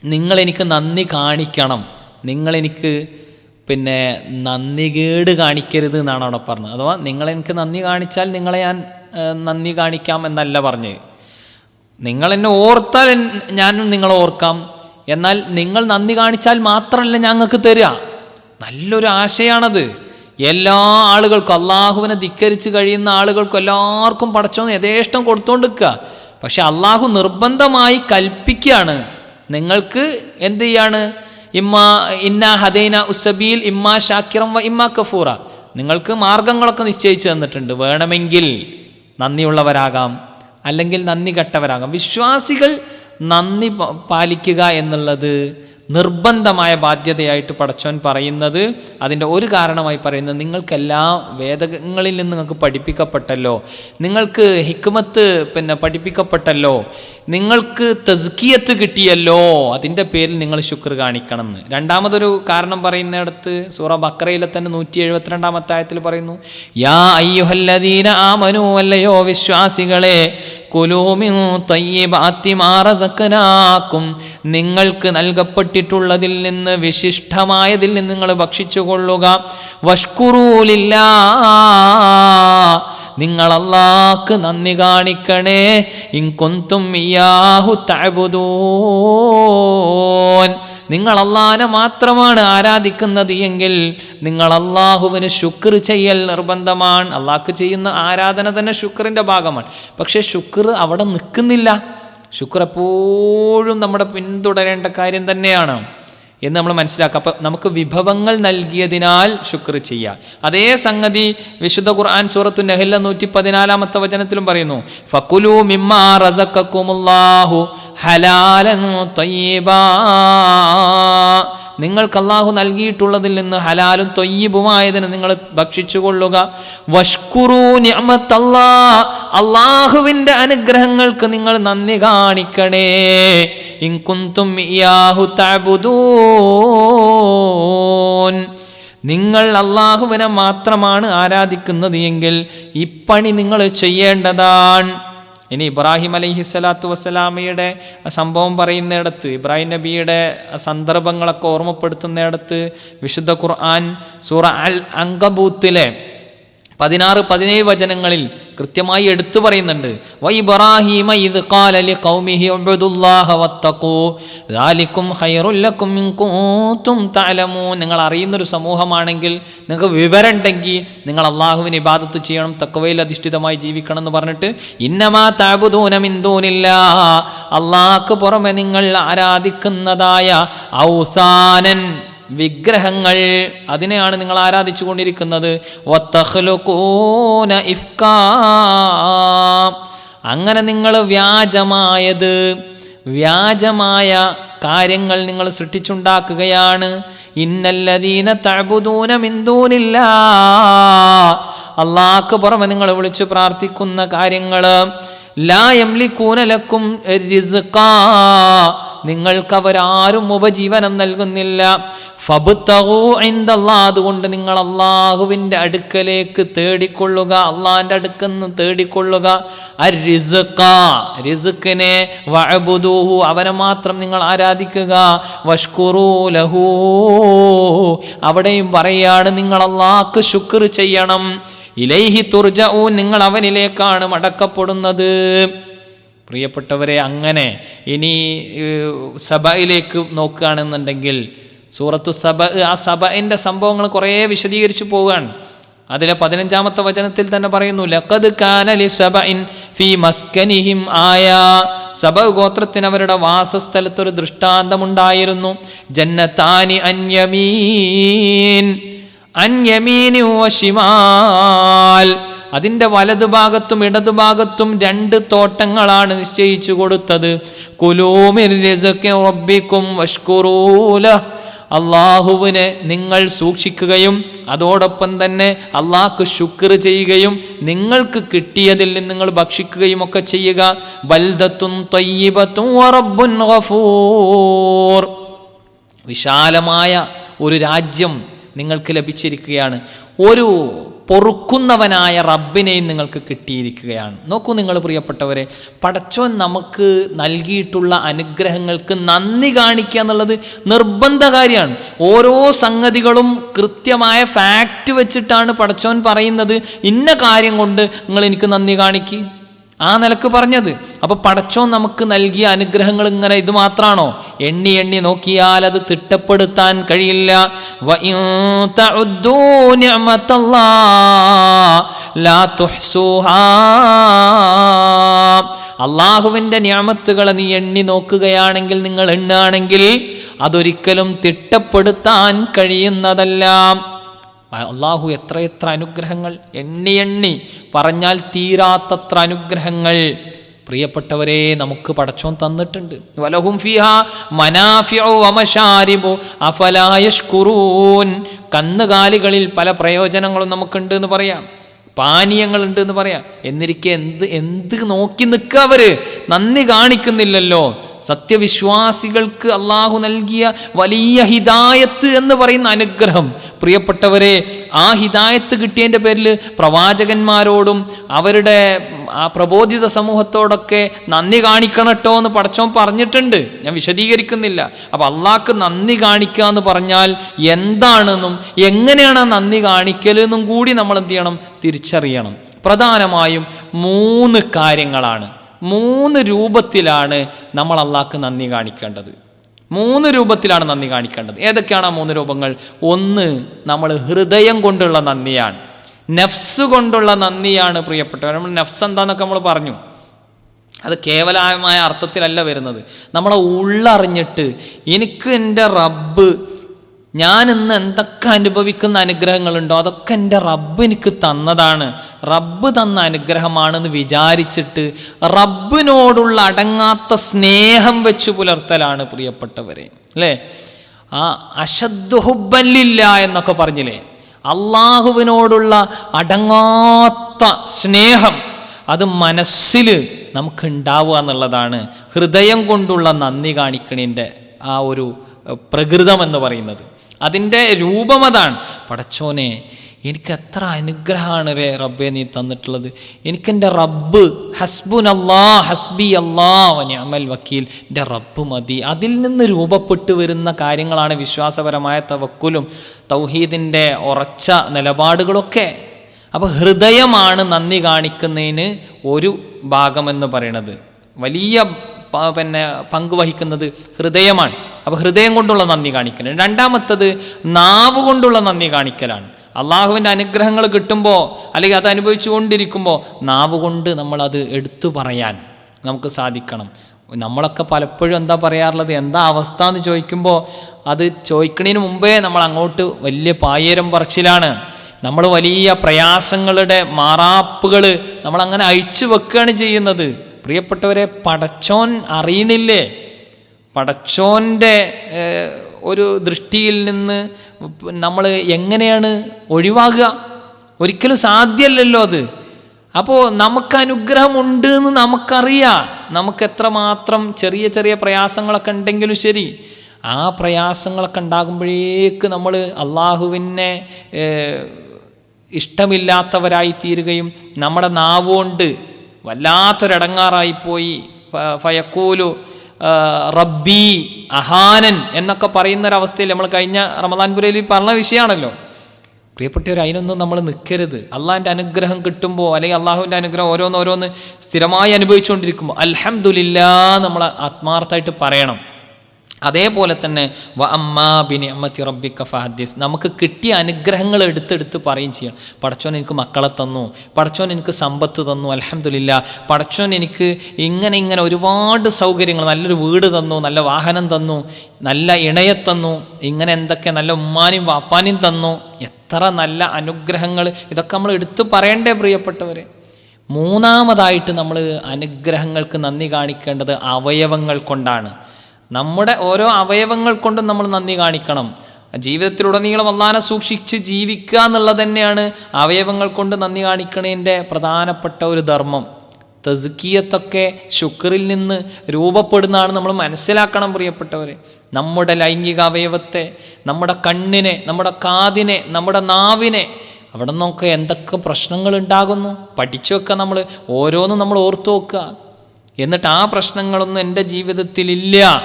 Speaker 1: നിങ്ങൾ എനിക്ക് നന്ദി കാണിക്കണം. നിങ്ങൾ എനിക്ക് പിന്നെ നന്ദികേട് കാണിക്കരുത് എന്നാണ് അവിടെ പറഞ്ഞത്. അഥവാ നിങ്ങൾ എനിക്ക് നന്ദി കാണിച്ചാൽ നിങ്ങളെ ഞാൻ നന്ദി കാണിക്കാം എന്നല്ല പറഞ്ഞ്. നിങ്ങൾ എന്നെ ഓർത്താൽ ഞാനും നിങ്ങളെ ഓർക്കാം. എന്നാൽ നിങ്ങൾ നന്ദി കാണിച്ചാൽ മാത്രമല്ല ഞങ്ങൾക്ക് തരിക നല്ലൊരു ആശയാണത്. എല്ലാ ആളുകൾക്കും അള്ളാഹുവിനെ ധിക്കരിച്ച് കഴിയുന്ന ആളുകൾക്കും എല്ലാവർക്കും പടച്ചോന്ന് യഥേഷ്ടം കൊടുത്തോണ്ടിരിക്കുക പക്ഷെ അള്ളാഹു നിർബന്ധമായി കൽപ്പിക്കുകയാണ് നിങ്ങൾക്ക് എന്ത് ചെയ്യാണ്? ഇമ്മ ഇന്ന ഹദൈന ഉസബീൽ ഇമ്മ ഷാക്കിറം വ ഇമ്മ കഫൂറ. നിങ്ങൾക്ക് മാർഗങ്ങളൊക്കെ നിശ്ചയിച്ചു തന്നിട്ടുണ്ട്. വേണമെങ്കിൽ നന്ദിയുള്ളവരാകാം അല്ലെങ്കിൽ നന്ദി കെട്ടവരാകാം. വിശ്വാസികൾ നന്ദി പാലിക്കുക എന്നുള്ളത് നിർബന്ധമായ ബാധ്യതയായിട്ട് പടച്ചവൻ പറയുന്നത് അതിന്റെ ഒരു കാരണമായി പറയുന്നത് നിങ്ങൾക്കെല്ലാ വേദങ്ങളിൽ നിന്ന് നിങ്ങൾക്ക് പഠിപ്പിക്കപ്പെട്ടല്ലോ. നിങ്ങൾക്ക് ഹിക്മത്ത് പിന്നെ പഠിപ്പിക്കപ്പെട്ടല്ലോ. നിങ്ങൾക്ക് തസ്കിയത്ത് കിട്ടിയല്ലോ. അതിന്റെ പേരിൽ നിങ്ങൾ ശുക്ർ കാണിക്കണം എന്ന്. രണ്ടാമതൊരു കാരണം പറയുന്നിടത്ത് സൂറ ബക്രയിലെ തന്നെ നൂറ്റി എഴുപത്തിരണ്ടാമത്തെ ആയത്തിൽ പറയുന്നു യാ അയ്യുഹല്ലദീന ആമനു അല്ലയോ വിശ്വാസികളെ കുലൂമിൻ തയ്യിബാത്തി മാറസക്കനാക്കും നിങ്ങൾക്ക് നൽകപ്പെട്ടിട്ടുള്ളതിൽ നിന്ന് വിശിഷ്ടമായതിൽ നിന്ന് നിങ്ങൾ ഭക്ഷിച്ചുകൊള്ളുക. വഷ്കുറൂലില്ല നിങ്ങൾ അള്ളാക്ക് നന്ദി കാണിക്കണേ. ഇൻകൊന്തും ഇയാഹു തഅബുദൂൻ. നിങ്ങൾ അള്ളാനെ മാത്രമാണ് ആരാധിക്കുന്നത് എങ്കിൽ നിങ്ങൾ അള്ളാഹുവിന് ശുക്ർ ചെയ്യൽ നിർബന്ധമാണ്. അള്ളാഹ്ക്ക് ചെയ്യുന്ന ആരാധന തന്നെ ശുക്രിന്റെ ഭാഗമാണ്. പക്ഷേ ശുക്ർ അവിടെ നിൽക്കുന്നില്ല. ശുക്ർ എപ്പോഴും നമ്മുടെ പിന്തുടരേണ്ട കാര്യം തന്നെയാണ്. എന്ന് നമ്മൾ മനസ്സിലാക്കുക അപ്പം നമുക്ക് വിഭവങ്ങൾ നൽകിയതിനാൽ ശുക്ർ ചെയ്യാം. അതേ സംഗതി വിശുദ്ധ ഖുർആൻ സൂറത്തു നെഹ്ല നൂറ്റി പതിനാലാമത്തെ വചനത്തിലും പറയുന്നു. ഫക്കുലു മിമ്മാ റസക്കക്കുമുല്ലാഹു ഹലാലൻ നിങ്ങൾക്ക് അള്ളാഹു നൽകിയിട്ടുള്ളതിൽ നിന്ന് ഹലാലും തൊയ്യബുമായതിന് നിങ്ങൾ ഭക്ഷിച്ചുകൊള്ളുക. വഷ്കുറു അള്ളാഹുവിന്റെ അനുഗ്രഹങ്ങൾക്ക് നിങ്ങൾ നന്ദി കാണിക്കണേ. ഇൻകുന്തും യാഹു തഅബുദൂൻ നിങ്ങൾ അള്ളാഹുവിനെ മാത്രമാണ് ആരാധിക്കുന്നത് എങ്കിൽ ഇപ്പണി നിങ്ങൾ ചെയ്യേണ്ടതാണ്. ഇനി ഇബ്രാഹിം അലൈഹി സ്വലാത്തു വസ്സലാമയുടെ സംഭവം പറയുന്നിടത്ത് ഇബ്രാഹിം നബിയുടെ സന്ദർഭങ്ങളൊക്കെ ഓർമ്മപ്പെടുത്തുന്നിടത്ത് വിശുദ്ധ ഖുർആൻ സൂറ അൽ അങ്കബൂത്തിലെ പതിനാറ് പതിനേഴ് വചനങ്ങളിൽ കൃത്യമായി എടുത്തു പറയുന്നുണ്ട്. നിങ്ങൾ അറിയുന്നൊരു സമൂഹമാണെങ്കിൽ നിങ്ങൾക്ക് വിവരം ഉണ്ടെങ്കിൽ നിങ്ങൾ അള്ളാഹുവിന് ഇബാദത്ത് ചെയ്യണം തക്കവയിൽ അധിഷ്ഠിതമായി ജീവിക്കണം എന്ന് പറഞ്ഞിട്ട് ഇന്നമാ താബുദൂനമിന്തൂനില്ല അള്ളാഹ്ക്ക് പുറമെ നിങ്ങൾ ആരാധിക്കുന്നതായ ഔസാനൻ. വിഗ്രഹങ്ങൾ അതിനെയാണ് നിങ്ങൾ ആരാധിച്ചു കൊണ്ടിരിക്കുന്നത്. അങ്ങനെ നിങ്ങൾ വ്യാജമായത് വ്യാജമായ കാര്യങ്ങൾ നിങ്ങൾ സൃഷ്ടിച്ചുണ്ടാക്കുകയാണ്. ഇന്നല്ലതീന തഴബുദൂന മിൻ ദൂനില്ലാ. അള്ളാഹ്ക്ക് പുറമെ നിങ്ങൾ വിളിച്ചു പ്രാർത്ഥിക്കുന്ന കാര്യങ്ങൾ ലാ യംലിക്കൂന ലക്കും റിസ്ഖാ നിങ്ങൾക്ക് അവരാരും ഉപജീവനം നൽകുന്നില്ല. അതുകൊണ്ട് നിങ്ങൾ അള്ളാഹുവിന്റെ അടുക്കലേക്ക് തേടിക്കൊള്ളുക അള്ളാഹിന്റെ അടുക്കെന്ന് തേടിക്കൊള്ളുക. റിസുക്കിനെ വഴബുദൂഹു അവനെ മാത്രം നിങ്ങൾ ആരാധിക്കുക. വഷ്കുറൂ ലഹൂ. അവിടെയും പറയാണ് നിങ്ങൾ അള്ളാഹ്ക്ക് ശുക്ർ ചെയ്യണം. ഇലൈഹി തുർജഊ നിങ്ങൾ അവനിലേക്കാണ് മടക്കപ്പെടുന്നത്. പ്രിയപ്പെട്ടവരെ അങ്ങനെ ഇനി സഭയിലേക്ക് നോക്കുകയാണെന്നുണ്ടെങ്കിൽ സൂറത്തു സഭ ആ സഭന്റെ സംഭവങ്ങൾ കുറേ വിശദീകരിച്ചു പോവുകയാണ്. അതിലെ പതിനഞ്ചാമത്തെ വചനത്തിൽ തന്നെ പറയുന്നു ലക്കത് കാനലി സബഇൻ ഫി മസ്കനിഹിം ആയ. സബ ഗോത്രത്തിന് അവരുടെ വാസസ്ഥലത്തൊരു ദൃഷ്ടാന്തമുണ്ടായിരുന്നു. ജന്നത്താനി അന്യമീൻ അന്യമീനി വശിമാൽ അതിന്റെ വലതുഭാഗത്തും ഇടതുഭാഗത്തും രണ്ട് തോട്ടങ്ങളാണ് നിശ്ചയിച്ചു കൊടുത്തത്. കുലൂമിർക്കും വഷ്കുറൂല. അള്ളാഹുവിനെ നിങ്ങൾ സൂക്ഷിക്കുകയും അതോടൊപ്പം തന്നെ അള്ളാഹ്ക്ക് ശുക്ർ ചെയ്യുകയും നിങ്ങൾക്ക് കിട്ടിയതിൽ നിന്ന് നിങ്ങൾ ഭക്ഷിക്കുകയും ഒക്കെ ചെയ്യുക. ബൽദത്തും ഗഫൂർ. വിശാലമായ ഒരു രാജ്യം നിങ്ങൾക്ക് ലഭിച്ചിരിക്കുകയാണ്. ഒരു പൊറുക്കുന്നവനായ റബ്ബിനെയും നിങ്ങൾക്ക് കിട്ടിയിരിക്കുകയാണ്. നോക്കൂ നിങ്ങൾ പ്രിയപ്പെട്ടവരെ പടച്ചോൻ നമുക്ക് നൽകിയിട്ടുള്ള അനുഗ്രഹങ്ങൾക്ക് നന്ദി കാണിക്കുക എന്നുള്ളത് നിർബന്ധ കാര്യമാണ്. ഓരോ സംഗതികളും കൃത്യമായ ഫാക്റ്റ് വെച്ചിട്ടാണ് പടച്ചോൻ പറയുന്നത്. ഇന്ന കാര്യം കൊണ്ട് നിങ്ങൾ എനിക്ക് നന്ദി കാണിക്കുക ആ നിലയ്ക്ക് പറഞ്ഞത്. അപ്പൊ പടച്ചോൻ നമുക്ക് നൽകിയ അനുഗ്രഹങ്ങൾ ഇങ്ങനെ ഇത് മാത്രാണോ? എണ്ണി എണ്ണി നോക്കിയാൽ അത് തിട്ടപ്പെടുത്താൻ കഴിയില്ല. അള്ളാഹുവിന്റെ ഞാമത്തുകളെ നീ എണ്ണി നോക്കുകയാണെങ്കിൽ നിങ്ങൾ എണ്ണാണെങ്കിൽ അതൊരിക്കലും തിട്ടപ്പെടുത്താൻ കഴിയുന്നതല്ല. അള്ളാഹു എത്രയെത്ര അനുഗ്രഹങ്ങൾ എണ്ണി എണ്ണി പറഞ്ഞാൽ തീരാത്തത്ര അനുഗ്രഹങ്ങൾ. പ്രിയപ്പെട്ടവരെ നമുക്ക് പടച്ചോൻ തന്നിട്ടുണ്ട്. വലഹും കന്നുകാലികളിൽ പല പ്രയോജനങ്ങളും നമുക്കുണ്ട് എന്ന് പറയാം. പാനീയങ്ങളുണ്ട് എന്ന് പറയാം. എന്നിരിക്കെ എന്ത് എന്ത് നോക്കി നിൽക്കുക അവർ? നന്ദി കാണിക്കുന്നില്ലല്ലോ. സത്യവിശ്വാസികൾക്ക് അള്ളാഹു നൽകിയ വലിയ ഹിദായത്ത് എന്ന് പറയുന്ന അനുഗ്രഹം. പ്രിയപ്പെട്ടവരെ ആ ഹിദായത്ത് കിട്ടിയതിന്റെ പേരിൽ പ്രവാചകന്മാരോടും അവരുടെ ആ പ്രബോധിത സമൂഹത്തോടൊക്കെ നന്ദി കാണിക്കണട്ടോ എന്ന് പടച്ചോൻ പറഞ്ഞിട്ടുണ്ട്. ഞാൻ വിശദീകരിക്കുന്നില്ല. അപ്പം അള്ളാഹ്ക്ക് നന്ദി കാണിക്കുക എന്ന് പറഞ്ഞാൽ എന്താണെന്നും എങ്ങനെയാണ് ആ നന്ദി കാണിക്കലെന്നും കൂടി നമ്മൾ എന്ത് ചെയ്യണം? തിരിച്ചറിയണം. പ്രധാനമായും മൂന്ന് കാര്യങ്ങളാണ്. മൂന്ന് രൂപത്തിലാണ് നമ്മൾ അള്ളാഹ്ക്ക് നന്ദി കാണിക്കേണ്ടത്. മൂന്ന് രൂപത്തിലാണ് നന്ദി കാണിക്കേണ്ടത്. ഏതൊക്കെയാണ് ആ മൂന്ന് രൂപങ്ങൾ? ഒന്ന് നമ്മൾ ഹൃദയം കൊണ്ടുള്ള നന്ദിയാണ്. നഫ്സ് കൊണ്ടുള്ള നന്ദിയാണ് പ്രിയപ്പെട്ടവർ. നമ്മൾ നഫ്സ് എന്താന്നൊക്കെ നമ്മൾ പറഞ്ഞു. അത് കേവലമായ അർത്ഥത്തിലല്ല വരുന്നത്. നമ്മളെ ഉള്ളറിഞ്ഞിട്ട് എനിക്ക് എന്റെ റബ്ബ് ഞാൻ ഇന്ന് എന്തൊക്കെ അനുഭവിക്കുന്ന അനുഗ്രഹങ്ങളുണ്ടോ അതൊക്കെ എന്റെ റബ്ബ് എനിക്ക് തന്നതാണ്. റബ്ബ് തന്ന അനുഗ്രഹമാണെന്ന് വിചാരിച്ചിട്ട് റബ്ബിനോടുള്ള അടങ്ങാത്ത സ്നേഹം വെച്ച് പുലർത്തലാണ് പ്രിയപ്പെട്ടവരെ. അല്ലേ ആ അശദ്ഹുബല്ലില്ല എന്നൊക്കെ പറഞ്ഞില്ലേ? അള്ളാഹുവിനോടുള്ള അടങ്ങാത്ത സ്നേഹം അത് മനസ്സിൽ നമുക്ക് ഉണ്ടാവുക എന്നുള്ളതാണ്. ഹൃദയം കൊണ്ടുള്ള നന്ദി കാണിക്കണിന്റെ ആ ഒരു പ്രകൃതം എന്ന് പറയുന്നത്. അതിന്റെ രൂപം അതാണ്. പടച്ചോനെ എനിക്ക് എത്ര അനുഗ്രഹമാണ് രേ റബ്ബെ നീ തന്നിട്ടുള്ളത്. എനിക്കെന്റെ റബ്ബ് ഹസ്ബുൻ അല്ലാ ഹസ്ബി അല്ലാ അമൽ വക്കീൽ എന്റെ റബ്ബ് മതി. അതിൽ നിന്ന് രൂപപ്പെട്ടു വരുന്ന കാര്യങ്ങളാണ് വിശ്വാസപരമായ തവക്കുലും തൗഹീദിന്റെ ഉറച്ച നിലപാടുകളൊക്കെ. അപ്പോൾ ഹൃദയമാണ് നന്ദി കാണിക്കുന്നതിന് ഒരു ഭാഗമെന്ന് പറയണത്. വലിയ പിന്നെ പങ്കുവഹിക്കുന്നത് ഹൃദയമാണ്. അപ്പോൾ ഹൃദയം കൊണ്ടുള്ള നന്ദി കാണിക്കലാണ് രണ്ടാമത്തത് നാവ് കൊണ്ടുള്ള നന്ദി കാണിക്കലാണ്. അള്ളാഹുവിന്റെ അനുഗ്രഹങ്ങൾ കിട്ടുമ്പോൾ അല്ലെങ്കിൽ അത് അനുഭവിച്ചു കൊണ്ടിരിക്കുമ്പോൾ നാവ് കൊണ്ട് നമ്മളത് എടുത്തു പറയാൻ നമുക്ക് സാധിക്കണം. നമ്മളൊക്കെ പലപ്പോഴും എന്താ പറയാറുള്ളത്? എന്താ അവസ്ഥ എന്ന് ചോദിക്കുമ്പോൾ അത് ചോദിക്കണതിന് മുമ്പേ നമ്മൾ അങ്ങോട്ട് വലിയ പായേരം പറച്ചിലാണ്. നമ്മൾ വലിയ പ്രയാസങ്ങളുടെ മാറാപ്പുകൾ നമ്മളങ്ങനെ അഴിച്ചു വെക്കുകയാണ് ചെയ്യുന്നത്. പ്രിയപ്പെട്ടവരെ പടച്ചോൻ അറിയണില്ലേ പടച്ചോന്റെ ഒരു ദൃഷ്ടിയിൽ നിന്ന് നമ്മൾ എങ്ങനെയാണ് ഒഴിവാകുക? ഒരിക്കലും സാധ്യമല്ലല്ലോ അത്. അപ്പോൾ നമുക്ക് അനുഗ്രഹമുണ്ട് എന്ന് നമുക്കറിയാം. നമുക്ക് എത്രമാത്രം ചെറിയ ചെറിയ പ്രയാസങ്ങളൊക്കെ ഉണ്ടെങ്കിലും ശരി. ആ പ്രയാസങ്ങളൊക്കെ ഉണ്ടാകുമ്പോഴേക്ക് നമ്മൾ അള്ളാഹുവിനെ ഇഷ്ടമില്ലാത്തവരായി തീരുകയും നമ്മുടെ നാവുകൊണ്ട് വല്ലാത്തൊരടങ്ങാറായിപ്പോയി. ഫയക്കൂലു റബ്ബി അഹാനൻ എന്നൊക്കെ പറയുന്ന ഒരവസ്ഥയിൽ നമ്മൾ കഴിഞ്ഞ റമദാൻപുരയിൽ പറഞ്ഞ വിഷയമാണല്ലോ. പ്രിയപ്പെട്ടവർ അതിനൊന്നും നമ്മൾ നിൽക്കരുത്. അള്ളാഹിന്റെ അനുഗ്രഹം കിട്ടുമ്പോൾ അല്ലെങ്കിൽ അള്ളാഹുവിന്റെ അനുഗ്രഹം ഓരോന്ന് ഓരോന്ന് സ്ഥിരമായി അനുഭവിച്ചുകൊണ്ടിരിക്കുമ്പോൾ അൽഹംദുലില്ലാ നമ്മൾ ആത്മാർത്ഥമായിട്ട് പറയണം. അതേപോലെ തന്നെ വ അമ്മാ ബിനി അമ്മത്തി റബ്ബിക്ക ഫഹദ്ദീസ്. നമുക്ക് കിട്ടിയ അനുഗ്രഹങ്ങൾ എടുത്തെടുത്ത് പറയും ചെയ്യണം. പടച്ചോൻ എനിക്ക് മക്കളെ തന്നു. പടച്ചോൻ എനിക്ക് സമ്പത്ത് തന്നു. അലഹമില്ല പടച്ചോൻ എനിക്ക് ഇങ്ങനെ ഇങ്ങനെ ഒരുപാട് സൗകര്യങ്ങൾ നല്ലൊരു വീട് തന്നു നല്ല വാഹനം തന്നു നല്ല ഇണയെ തന്നു ഇങ്ങനെ എന്തൊക്കെ നല്ല ഉമ്മാനും വാപ്പാനും തന്നു. എത്ര നല്ല അനുഗ്രഹങ്ങൾ. ഇതൊക്കെ നമ്മൾ എടുത്തു പറയണ്ടേ പ്രിയപ്പെട്ടവരെ. മൂന്നാമതായിട്ട് നമ്മൾ അനുഗ്രഹങ്ങൾക്ക് നന്ദി കാണിക്കേണ്ടത് അവയവങ്ങൾ കൊണ്ടാണ്. നമ്മുടെ ഓരോ അവയവങ്ങൾ കൊണ്ടും നമ്മൾ നന്ദി കാണിക്കണം. ജീവിതത്തിലുടനീളം അള്ളാനെ സൂക്ഷിച്ച് ജീവിക്കുക എന്നുള്ളത് തന്നെയാണ് അവയവങ്ങൾ കൊണ്ട് നന്ദി കാണിക്കണതിന്റെ പ്രധാനപ്പെട്ട ഒരു ധർമ്മം. തസ്കിയത്തൊക്കെ ശുക്രിൽ നിന്ന് രൂപപ്പെടുന്നതാണ് നമ്മൾ മനസ്സിലാക്കണം പ്രിയപ്പെട്ടവരെ. നമ്മുടെ ലൈംഗിക അവയവത്തെ നമ്മുടെ കണ്ണിനെ നമ്മുടെ കാതിനെ നമ്മുടെ നാവിനെ അവിടെ നിന്നൊക്കെ എന്തൊക്കെ പ്രശ്നങ്ങൾ ഉണ്ടാകുന്നു? പഠിച്ചു വെക്കുക നമ്മൾ ഓരോന്നും നമ്മൾ ഓർത്തു വെക്കുക. എന്നിട്ട് ആ പ്രശ്നങ്ങളൊന്നും എന്റെ ജീവിതത്തിലില്ല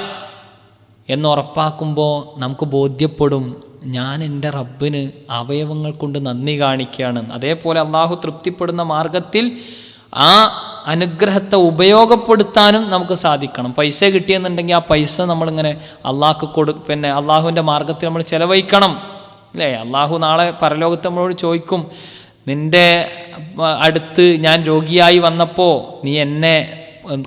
Speaker 1: എന്ന് ഉറപ്പാക്കുമ്പോൾ നമുക്ക് ബോധ്യപ്പെടും ഞാൻ എന്റെ റബ്ബിന് അവയവങ്ങൾ കൊണ്ട് നന്ദി കാണിക്കുകയാണ്. അതേപോലെ അള്ളാഹു തൃപ്തിപ്പെടുന്ന മാർഗത്തിൽ ആ അനുഗ്രഹത്തെ ഉപയോഗപ്പെടുത്താനും നമുക്ക് സാധിക്കണം. പൈസ കിട്ടിയെന്നുണ്ടെങ്കിൽ ആ പൈസ നമ്മളിങ്ങനെ അള്ളാഹ്ക്ക് കൊടു പിന്നെ അള്ളാഹുവിന്റെ മാർഗത്തിൽ നമ്മൾ ചെലവഴിക്കണം. അല്ലേ അള്ളാഹു നാളെ പരലോകത്ത് നമ്മളോട് ചോദിക്കും നിന്റെ അടുത്ത് ഞാൻ രോഗിയായി വന്നപ്പോൾ നീ എന്നെ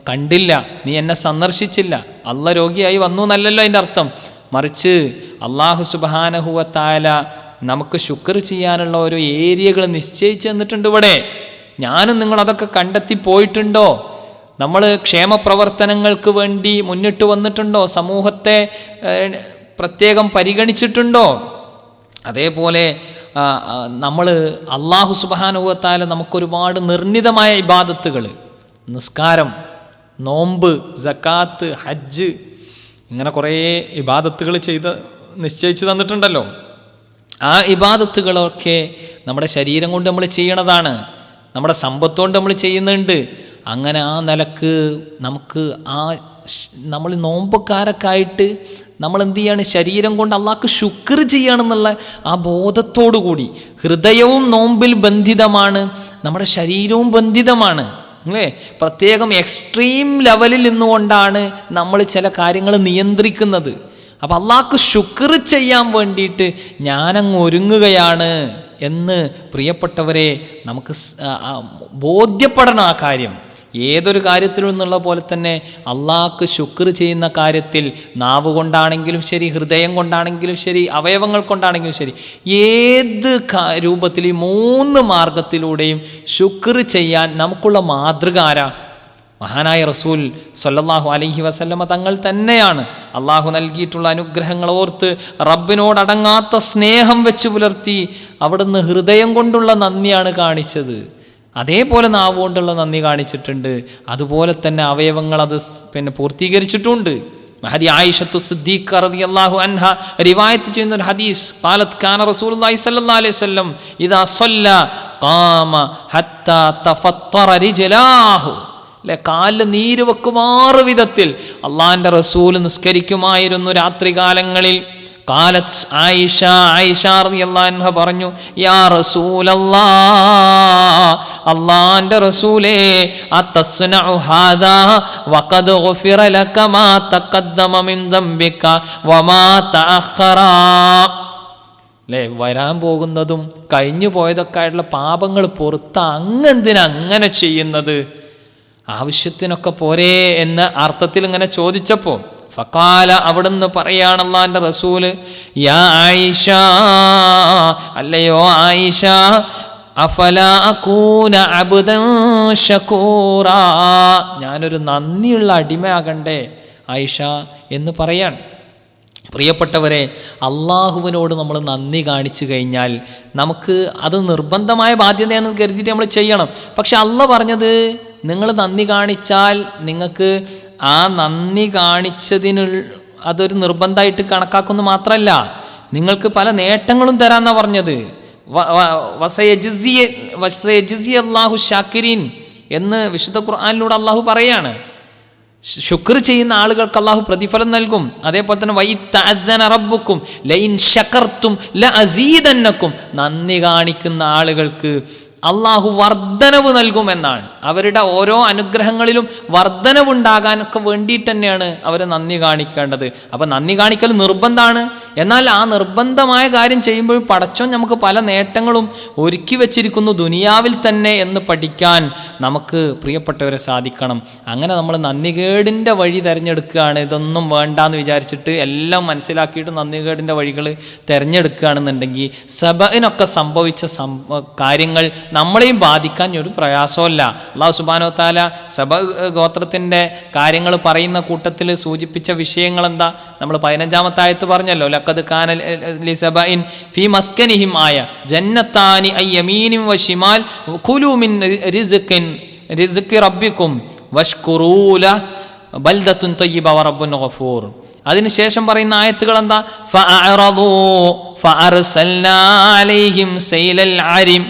Speaker 1: കണ്ടില്ല. നീ എന്നെ സന്ദർശിച്ചില്ല. അല്ല രോഗിയായി വന്നു എന്നല്ലല്ലോ അതിന്റെ അർത്ഥം. മറിച്ച് അള്ളാഹു സുബാനഹുവത്തായ നമുക്ക് ശുക്ർ ചെയ്യാനുള്ള ഓരോ ഏരിയകൾ നിശ്ചയിച്ചു തന്നിട്ടുണ്ട് ഇവിടെ. ഞാനും നിങ്ങൾ അതൊക്കെ കണ്ടെത്തി പോയിട്ടുണ്ടോ? നമ്മൾ ക്ഷേമപ്രവർത്തനങ്ങൾക്ക് വേണ്ടി മുന്നിട്ട് വന്നിട്ടുണ്ടോ? സമൂഹത്തെ പ്രത്യേകം പരിഗണിച്ചിട്ടുണ്ടോ? അതേപോലെ നമ്മൾ അള്ളാഹു സുബാനുഭവത്താൽ നമുക്കൊരുപാട് നിർണിതമായ ഇബാദത്തുകൾ നിസ്കാരം. നോമ്പ് ജക്കാത്ത് ഹജ്ജ് ഇങ്ങനെ കുറേ ഇബാദത്തുകൾ ചെയ്ത് നിശ്ചയിച്ചു തന്നിട്ടുണ്ടല്ലോ. ആ ഇബാദത്തുകളൊക്കെ നമ്മുടെ ശരീരം കൊണ്ട് നമ്മൾ ചെയ്യണതാണ്. നമ്മുടെ സമ്പത്തുകൊണ്ട് നമ്മൾ ചെയ്യുന്നുണ്ട്. അങ്ങനെ ആ നിലയ്ക്ക് നമുക്ക് ആ നമ്മൾ നോമ്പുകാരക്കായിട്ട് നമ്മൾ എന്ത് ചെയ്യാണ്? ശരീരം കൊണ്ട് അള്ളാഹ്ക്ക് ശുക്ർ ചെയ്യണമെന്നുള്ള ആ ബോധത്തോടു കൂടി ഹൃദയവും നോമ്പിൽ ബന്ധിതമാണ്. നമ്മുടെ ശരീരവും ബന്ധിതമാണ്. അല്ലേ? പ്രത്യേകം എക്സ്ട്രീം ലെവലിൽ നിന്നുകൊണ്ടാണ് നമ്മൾ ചില കാര്യങ്ങൾ നിയന്ത്രിക്കുന്നത്. അപ്പം അള്ളാഹ്ക്ക് ശുക്ർ ചെയ്യാൻ വേണ്ടിയിട്ട് ഞാനങ്ങ് ഒരുങ്ങുകയാണ് എന്ന് പ്രിയപ്പെട്ടവരെ നമുക്ക് ബോധ്യപ്പെടണം ആ കാര്യം. ഏതൊരു കാര്യത്തിൽ നിന്നുള്ള പോലെ തന്നെ അള്ളാഹ്ക്ക് ശുക്ർ ചെയ്യുന്ന കാര്യത്തിൽ നാവ് കൊണ്ടാണെങ്കിലും ശരി ഹൃദയം കൊണ്ടാണെങ്കിലും ശരി അവയവങ്ങൾ കൊണ്ടാണെങ്കിലും ശരി ഏത് രൂപത്തിൽ ഈ മൂന്ന് മാർഗത്തിലൂടെയും ശുക്ർ ചെയ്യാൻ നമുക്കുള്ള മാതൃക ആരാ? മഹാനായ റസൂൽ സൊല്ലാഹു അലഹി വസല്ലമ തങ്ങൾ തന്നെയാണ്. അള്ളാഹു നൽകിയിട്ടുള്ള അനുഗ്രഹങ്ങൾ ഓർത്ത് റബ്ബിനോടടങ്ങാത്ത സ്നേഹം വെച്ച് പുലർത്തി അവിടുന്ന് ഹൃദയം കൊണ്ടുള്ള നന്ദിയാണ് കാണിച്ചത്. അതേപോലെ നാവ് കൊണ്ടുള്ള നന്ദി കാണിച്ചിട്ടുണ്ട്. അതുപോലെ തന്നെ അവയവങ്ങൾ അത് പിന്നെ പൂർത്തീകരിച്ചിട്ടുണ്ട്. മഹദി ആയിഷത്തു സിദ്ദീഖ് റളിയല്ലാഹു അൻഹ റിവായത്ത് ചെയ്യുന്ന ഒരു ഹദീസ് ഖാലത് കാന സ്വല്ലല്ലാഹി അലൈഹി വസല്ലം ഇദാ സല്ല ഖാമ ഹത്താ തഫത്തറ റിജലാഹു അല്ലെ കാലിൽ നീര് വെക്കുമാറ് വിധത്തിൽ അള്ളാഹിന്റെ റസൂൽ നിസ്കരിക്കുമായിരുന്നു രാത്രികാലങ്ങളിൽ. കാലത്ത് ആയിഷ ആയിഷ റളിയല്ലാഹു പറഞ്ഞു യാ റസൂലല്ലാ അള്ളാന്റെ റസൂലേ അതസ്നഉ ഹാദാ വഖദ് ഗുഫിറ ലക മാ തഖദ്ദമ മിൻ ദംബിക വമാ തഅഖറ. അല്ലേ വരാൻ പോകുന്നതും കഴിഞ്ഞു പോയതൊക്കെ ആയിട്ടുള്ള പാപങ്ങൾ പുറത്ത് അങ്ങെന്തിനാ അങ്ങനെ ചെയ്യുന്നത്? ആവശ്യത്തിനൊക്കെ പോരേ എന്ന അർത്ഥത്തിൽ ഇങ്ങനെ ചോദിച്ചപ്പോൾ ഫക്കാല അവിടുന്ന് പറയാണ് എന്റെ റസൂൽ യാ ആയിഷ അല്ലയോ ആയിഷ അഫല അകൂന അബുദൻ ഷക്കൂറ ഞാനൊരു നന്ദിയുള്ള അടിമയാകണ്ടേ ആയിഷ എന്ന് പറയാൻ പ്രിയപ്പെട്ടവരെ അള്ളാഹുവിനോട് നമ്മൾ നന്ദി കാണിച്ചു കഴിഞ്ഞാൽ നമുക്ക് അത് നിർബന്ധമായ ബാധ്യതയാണെന്ന് കരുതിയിട്ട് നമ്മൾ ചെയ്യണം. പക്ഷെ അള്ള പറഞ്ഞത് നിങ്ങൾ നന്ദി കാണിച്ചാൽ നിങ്ങൾക്ക് ആ നന്ദി കാണിച്ചതിന് അതൊരു നിർബന്ധമായിട്ട് കണക്കാക്കുന്നു മാത്രമല്ല നിങ്ങൾക്ക് പല നേട്ടങ്ങളും തരാന്നാ പറഞ്ഞത്. അള്ളാഹു ഷാക്കിരീൻ എന്ന് വിശുദ്ധ ഖുർആാനിലൂടെ അള്ളാഹു പറയാണ്. ശുക്ർ ചെയ്യുന്ന ആളുകൾക്ക് അള്ളാഹു പ്രതിഫലം നൽകും. അതേപോലെ തന്നെ റബ്ബുക്കും ലൈൻ നന്ദി കാണിക്കുന്ന ആളുകൾക്ക് അള്ളാഹു വർധനവ് നൽകുമെന്നാണ്. അവരുടെ ഓരോ അനുഗ്രഹങ്ങളിലും വർധനവുണ്ടാകാനൊക്കെ വേണ്ടിയിട്ട് തന്നെയാണ് അവർ നന്ദി കാണിക്കേണ്ടത്. അപ്പം നന്ദി കാണിക്കൽ നിർബന്ധമാണ് എന്നാൽ ആ നിർബന്ധമായ കാര്യം ചെയ്യുമ്പോൾ പടച്ചോൻ നമുക്ക് പല നേട്ടങ്ങളും ഒരുക്കി വെച്ചിരിക്കുന്നു ദുനിയാവിൽ തന്നെ എന്ന് പഠിക്കാൻ നമുക്ക് പ്രിയപ്പെട്ടവരെ സാധിക്കണം. അങ്ങനെ നമ്മൾ നന്ദികേടിന്റെ വഴി തിരഞ്ഞെടുക്കുകയാണ്. ഇതൊന്നും വേണ്ടാന്ന് വിചാരിച്ചിട്ട് എല്ലാം മനസ്സിലാക്കിയിട്ട് നന്ദികേടിന്റെ വഴികൾ തിരഞ്ഞെടുക്കുകയാണെന്നുണ്ടെങ്കിൽ സബിനൊക്കെ സംഭവിച്ച കാര്യങ്ങൾ നമ്മളെയും ബാധിക്കാൻ ഒരു പ്രയാസമല്ല അള്ളാഹു സുബാനോ താല സബ ഗോത്രത്തിന്റെ കാര്യങ്ങൾ പറയുന്ന കൂട്ടത്തിൽ സൂചിപ്പിച്ച വിഷയങ്ങൾ എന്താ നമ്മൾ പതിനഞ്ചാമത്തായത്ത് പറഞ്ഞല്ലോ ലക്കത് കാനൽ ലി സബഇൻ ഫി മസ്കനിഹിം ആയ ജന്നത്താനി ഐ യമീനിം വ ശിമാൽ കുലു മിൻ റിസ്ഖിൻ റിസ്ഖി റബ്ബിക്കും വഷ്കുറൂല ബൽദത്തുൻ ത്വയ്യിബ വ റബ്ബുൻ ഗഫൂർ. അതിനുശേഷം പറയുന്ന ആയത്തുകൾ എന്താ ഫഅറദൂ ഫഅർസൽനാ അലൈഹിം സൈലൽ അരിം.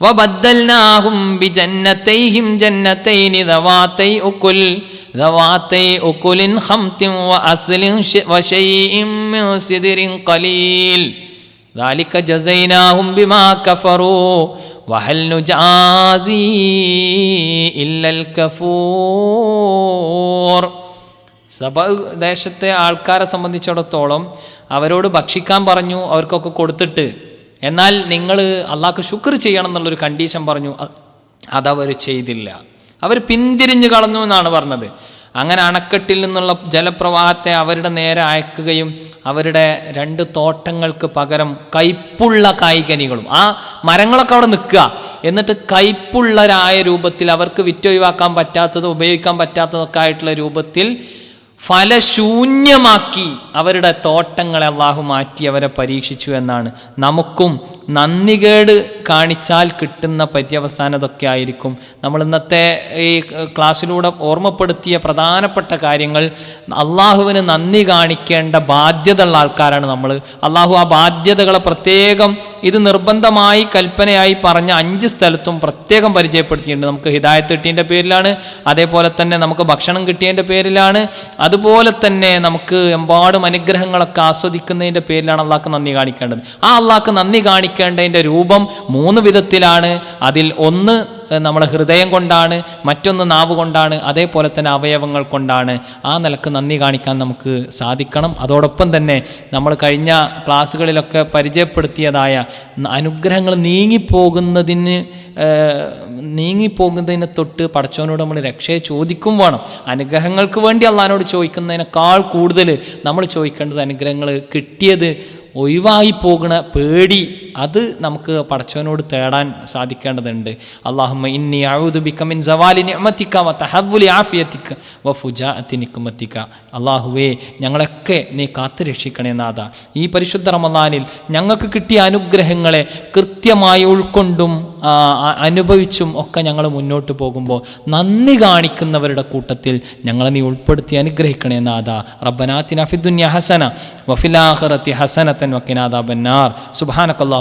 Speaker 1: وبدلناهم بجنتيهم جنتين ذواتي أكل ذواتي أكل خمط وأثل ش- وشيء من سدر قليل ذلك جزيناهم بما كفروا وهل نجازي إلا الكفور സഭ ദേശത്തെ ആൾക്കാരെ സംബന്ധിച്ചിടത്തോളം അവരോട് ഭക്ഷിക്കാൻ പറഞ്ഞു അവർക്കൊക്കെ കൊടുത്തിട്ട് എന്നാൽ നിങ്ങൾ അള്ളാഹ്ക്ക് ശുക്ർ ചെയ്യണം എന്നുള്ളൊരു കണ്ടീഷൻ പറഞ്ഞു അതവർ ചെയ്തില്ല. അവർ പിന്തിരിഞ്ഞു കളഞ്ഞു എന്നാണ് പറഞ്ഞത്. അങ്ങനെ അണക്കെട്ടിൽ നിന്നുള്ള ജലപ്രവാഹത്തെ അവരുടെ നേരെ അയക്കുകയും അവരുടെ രണ്ട് തോട്ടങ്ങൾക്ക് പകരം കയ്പുള്ള കായ്കനികളും ആ മരങ്ങളൊക്കെ അവിടെ നിൽക്കുക. എന്നിട്ട് കയ്പുള്ളരായ രൂപത്തിൽ അവർക്ക് വിറ്റൊഴിവാക്കാൻ പറ്റാത്തത് ഉപയോഗിക്കാൻ പറ്റാത്തതൊക്കെ ആയിട്ടുള്ള രൂപത്തിൽ ഫലശൂന്യമാക്കി അവരുടെ തോട്ടങ്ങളെ അള്ളാഹു മാറ്റി അവരെ പരീക്ഷിച്ചു എന്നാണ്. നമുക്കും നന്ദികേട് കാണിച്ചാൽ കിട്ടുന്ന പര്യവസാനതൊക്കെ ആയിരിക്കും. നമ്മൾ ഇന്നത്തെ ഈ ക്ലാസ്സിലൂടെ ഓർമ്മപ്പെടുത്തിയ പ്രധാനപ്പെട്ട കാര്യങ്ങൾ അള്ളാഹുവിന് നന്ദി കാണിക്കേണ്ട ബാധ്യത ഉള്ള ആൾക്കാരാണ് നമ്മൾ. അള്ളാഹു ആ ബാധ്യതകളെ പ്രത്യേകം ഇത് നിർബന്ധമായി കൽപ്പനയായി പറഞ്ഞ അഞ്ച് സ്ഥലത്തും പ്രത്യേകം പരിചയപ്പെടുത്തിയിട്ടുണ്ട്. നമുക്ക് ഹിദായത്ത് കിട്ടിയതിന്റെ പേരിലാണ് അതേപോലെ തന്നെ നമുക്ക് ഭക്ഷണം കിട്ടിയതിന്റെ പേരിലാണ് അതുപോലെ തന്നെ നമുക്ക് എമ്പാടും അനുഗ്രഹങ്ങളൊക്കെ ആസ്വദിക്കുന്നതിന്റെ പേരിലാണ് അള്ളാഹ്ക്ക് നന്ദി കാണിക്കേണ്ടത്. ആ അള്ളാഹ്ക്ക് നന്ദി കാണിക്കേണ്ടതിന്റെ രൂപം മൂന്ന് വിധത്തിലാണ്. അതിൽ ഒന്ന് നമ്മൾ ഹൃദയം കൊണ്ടാണ് മറ്റൊന്ന് നാവ് കൊണ്ടാണ് അതേപോലെ തന്നെ അവയവങ്ങൾ കൊണ്ടാണ്. ആ നിലയ്ക്ക് നന്ദി കാണിക്കാൻ നമുക്ക് സാധിക്കണം. അതോടൊപ്പം തന്നെ നമ്മൾ കഴിഞ്ഞ ക്ലാസ്സുകളിലൊക്കെ പരിചയപ്പെടുത്തിയതായ അനുഗ്രഹങ്ങൾ നീങ്ങിപ്പോകുന്നതിന് നീങ്ങിപ്പോകുന്നതിനെ തൊട്ട് പടച്ചവനോട് നമ്മൾ രക്ഷയെ ചോദിക്കും വേണം. അനുഗ്രഹങ്ങൾക്ക് വേണ്ടി അള്ളഹാനോട് ചോദിക്കുന്നതിനേക്കാൾ കൂടുതൽ നമ്മൾ ചോദിക്കേണ്ടത് അനുഗ്രഹങ്ങൾ കിട്ടിയത് ഒഴിവായി പോകുന്ന പേടി അത് നമുക്ക് പടച്ചവനോട് തേടാൻ സാധിക്കേണ്ടതുണ്ട്. ഇന്നി അള്ളാഹുവേ ഞങ്ങളൊക്കെ നീ കാത്തു രക്ഷിക്കണേ നാഥ. ഈ പരിശുദ്ധ റമദാനിൽ ഞങ്ങൾക്ക് കിട്ടിയ അനുഗ്രഹങ്ങളെ കൃത്യമായി ഉൾക്കൊണ്ടും അനുഭവിച്ചും ഒക്കെ ഞങ്ങൾ മുന്നോട്ട് പോകുമ്പോൾ നന്ദി കാണിക്കുന്നവരുടെ കൂട്ടത്തിൽ ഞങ്ങളെ നീ ഉൾപ്പെടുത്തി അനുഗ്രഹിക്കണേ നാഥ. റബ്ബനാത്തിന അഫിദുന്യ ഹസന വഫിലാഹറത്തി ഹസനത്തൻ